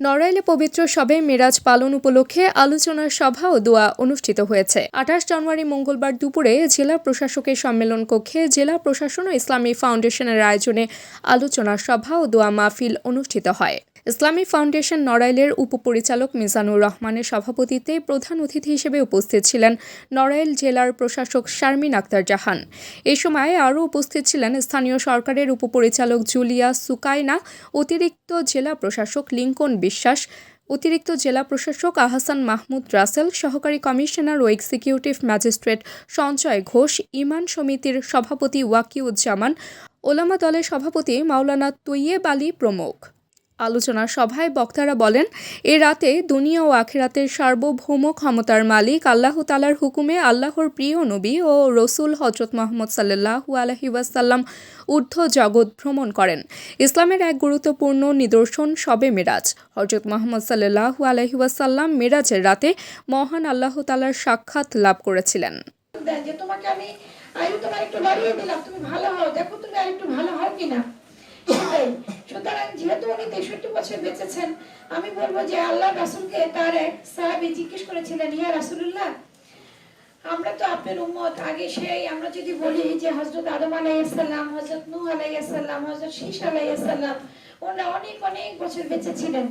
নড়াইলে পবিত্র সবে মেরাজ পালন উপলক্ষে আলোচনা সভা ও দোয়া অনুষ্ঠিত হয়েছে। আঠাশ জানুয়ারি মঙ্গলবার দুপুরে জেলা প্রশাসকের সম্মেলন কক্ষে জেলা প্রশাসন ও ইসলামী ফাউন্ডেশনের আয়োজনে আলোচনা সভা ও দোয়া মাহফিল অনুষ্ঠিত হয়। ইসলামী ফাউন্ডেশন নড়াইলের উপপরিচালক মিজানুর রহমানের সভাপতিত্বে প্রধান অতিথি হিসেবে উপস্থিত ছিলেন নড়াইল জেলার প্রশাসক শারমিন আক্তার জাহান। এ সময় আরও উপস্থিত ছিলেন স্থানীয় সরকারের উপপরিচালক জুলিয়া সুকাইনা, অতিরিক্ত জেলা প্রশাসক লিঙ্কন বিশ্বাস, অতিরিক্ত জেলা প্রশাসক আহসান মাহমুদ রাসেল, সহকারী কমিশনার ও এক্সিকিউটিভ ম্যাজিস্ট্রেট সঞ্জয় ঘোষ, ইমান সমিতির সভাপতি ওয়াকিউজ্জামান, ওলামা দলের সভাপতি মাওলানা তৈয়েব আলী প্রমুখ। আলোচনা সভায় বক্তারা বলেন, এ রাতে দুনিয়া ও আখেরাতের সার্বভৌম ক্ষমতার মালিক আল্লাহ তালার হুকুমে আল্লাহর প্রিয় নবী ও রসুল হজরত মোহাম্মদ সাল্লাহু আলহি ওয়াসাল্লাম ঊর্ধ্ব জগৎ ভ্রমণ করেন। ইসলামের এক গুরুত্বপূর্ণ নিদর্শন সবে মেরাজ। হজরত মোহাম্মদ সাল্লাহু আলহি ওয়াসাল্লাম মেরাজের রাতে মহান আল্লাহ তালার সাক্ষাৎ লাভ করেছিলেন। তোমাকে আমি তোমার একটু বাড়িয়ে দিলাম, তুমি ভালো হও। দেখো তুমি আর একটু ভালো হও কিনা। উনি তেষট্টি বছর বেঁচেছেন। আমি বলব যে আল্লাহ রাসুলকে তার এক সাহাবি জিজ্ঞেস করেছিলেন, ইয়া রাসুল্লাহ আমরা তো আপনার উম্মত। আগে সেই আমরা যদি বলি যে হজরত আদম আলাইসাল্লাম হজরত নূহ আলাইসাল্লাম হজরত শীষ আলাইসাল্লাম ওনারা অনেক অনেক বছর বেঁচে ছিলেন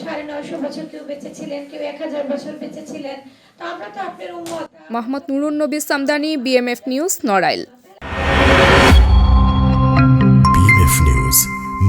সাড়ে নয়শো বছর কেউ বেঁচে ছিলেন কেউ এক হাজার বছর বেঁচে ছিলেন তো আমরা তো আপনার উম্মত। মোহাম্মদ নুরুন নবী সামদানি বিএমএফ নিউজ নড়াইল।